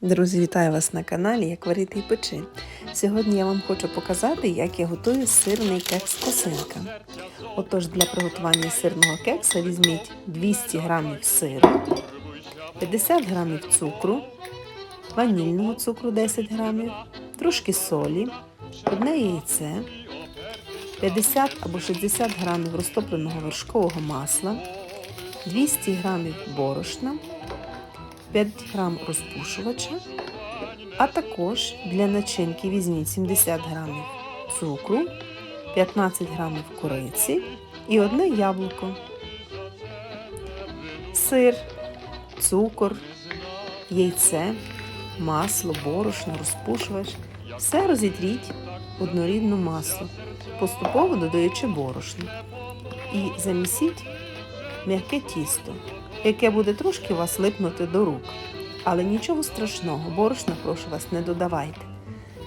Друзі, вітаю вас на каналі Як варити і печи. Сьогодні я вам хочу показати, як я готую сирний кекс косинка. Отож, для приготування сирного кекса візьміть 200 г сиру, 50 г цукру, ванільного цукру 10 г, трошки солі, одне яйце, 50 або 60 г розтопленого вершкового масла, 200 г борошна. 5 грам розпушувача, а також для начинки візьміть 70 грамів цукру, 15 грамів кориці і одне яблуко, сир, цукор, яйце, масло, борошно, розпушувач. Все розітріть однорідну масу, поступово додаючи борошно. І замісіть м'яке тісто яке буде трошки вас липнути до рук. Але нічого страшного, борошна, прошу вас, не додавайте.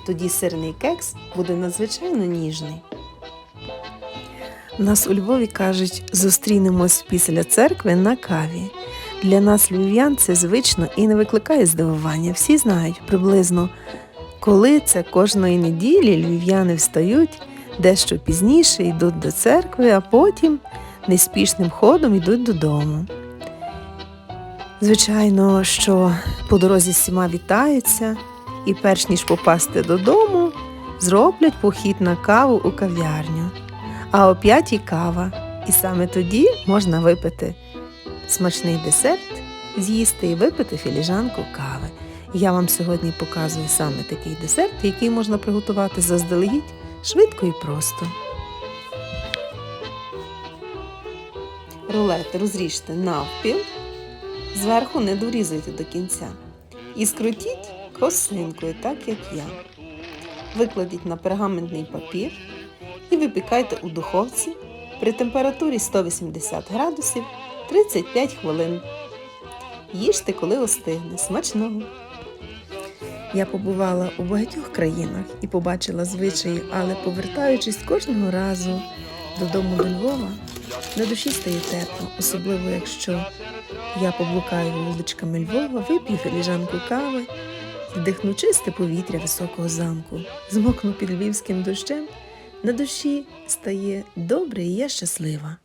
Тоді сирний кекс буде надзвичайно ніжний. Нас у Львові кажуть, зустрінемось після церкви на каві. Для нас львів'ян це звично і не викликає здивування. Всі знають приблизно, коли це кожної неділі львів'яни встають дещо пізніше, йдуть до церкви, а потім неспішним ходом йдуть додому. Звичайно, що по дорозі всіма вітаються, і перш ніж попасти додому, зроблять похід на каву у кав'ярню. А о п'ятій кава, і саме тоді можна випити смачний десерт, з'їсти і випити філіжанку кави. Я вам сьогодні показую саме такий десерт, який можна приготувати заздалегідь швидко і просто. Рулети розріжте навпіл Зверху не дорізуйте до кінця. І скрутіть косинкою, так як я. Викладіть на пергаментний папір і випікайте у духовці при температурі 180 градусів 35 хвилин. Їжте, коли остигне. Смачного! Я побувала у багатьох країнах і побачила звичаї, але повертаючись кожного разу додому до Львова, на душі стає тепло, особливо якщо я поблукаю вуличками Львова, вип'ю філіжанку кави, вдихну чисте повітря високого замку, змокну під львівським дощем, на душі стає добре і я щаслива.